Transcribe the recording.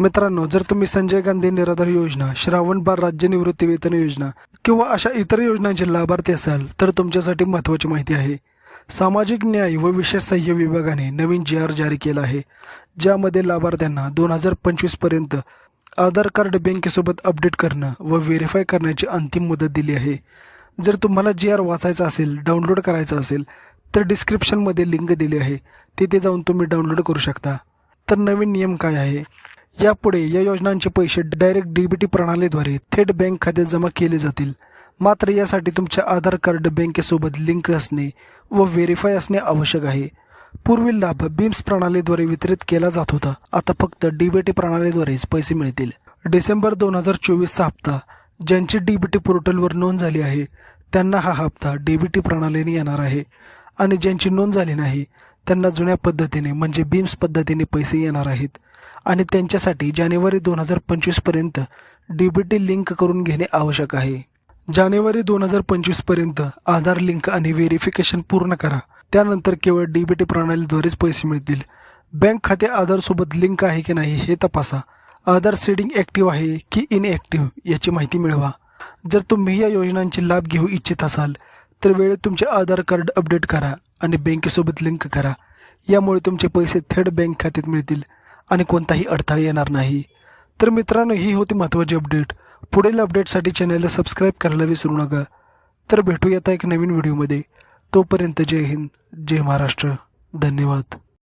मित्रांनो जर तुम्ही संजय गांधी निराधार योजना श्रावण बाळ राज्य निवृत्ती वेतन योजना किंवा अशा इतर योजनांचे लाभार्थी असाल तर तुमच्यासाठी महत्त्वाची माहिती आहे. सामाजिक न्याय व विशेष सहाय्य विभागाने नवीन जी आर जारी केला आहे ज्यामध्ये लाभार्थ्यांना दोन हजार पंचवीसपर्यंत आधार कार्ड बँकेसोबत अपडेट करणं व व्हेरीफाय करण्याची अंतिम मुदत दिली आहे. जर तुम्हाला जी आर वाचायचा असेल डाउनलोड करायचा असेल तर डिस्क्रिप्शनमध्ये लिंक दिली आहे. तिथे जाऊन तुम्ही डाउनलोड करू शकता. तर नवीन नियम काय आहे? यापुढे या योजनांचे पैसे डायरेक्ट डीबीटी प्रणालीद्वारे थेट बँक खात्यात जमा केले जातील. मात्र यासाठी तुमचे आधार कार्ड बँकेसोबत लिंक असणे व व्हेरीफाय असणे आवश्यक आहे. पूर्वी लाभ बीम्स प्रणालीद्वारे वितरित केला जात होता. आता फक्त डीबीटी प्रणालीद्वारेच पैसे मिळतील. डिसेंबर दोन हजार चोवीसचा हप्ता ज्यांची डीबीटी पोर्टलवर नोंद झाली आहे त्यांना हा हप्ता डीबीटी प्रणालीने येणार आहे. आणि ज्यांची नोंद झाली नाही त्यांना जुन्या पद्धतीने म्हणजे बीम्स पद्धतीने पैसे येणार आहेत. आणि त्यांच्यासाठी जानेवारी दोन हजार पंचवीसपर्यंत डीबीटी लिंक करून घेणे आवश्यक आहे. जानेवारी दोन हजार पंचवीसपर्यंत आधार लिंक आणि व्हेरिफिकेशन पूर्ण करा. त्यानंतर केवळ डीबीटी प्रणालीद्वारेच पैसे मिळतील. बँक खाते आधारसोबत लिंक आहे की नाही हे तपासा. आधार सेडिंग ॲक्टिव्ह आहे की इनॲक्टिव्ह याची माहिती मिळवा. जर तुम्ही या योजनांचे लाभ घेऊ इच्छित असाल तर वेळेत तुमचे आधार कार्ड अपडेट करा. आणि बँकेसोबत लिंक करा. यामुळे तुमचे पैसे थेट बँक खात्यात मिळतील आणि कोणताही अडथळा येणार नाही. तर मित्रांनो ही होती महत्त्वाची अपडेट पुढील अपडेटसाठी चॅनलला सबस्क्राईब करायला विसरू नका. तर भेटूयात एक नवीन व्हिडिओमध्ये तोपर्यंत जय हिंद जय महाराष्ट्र. धन्यवाद.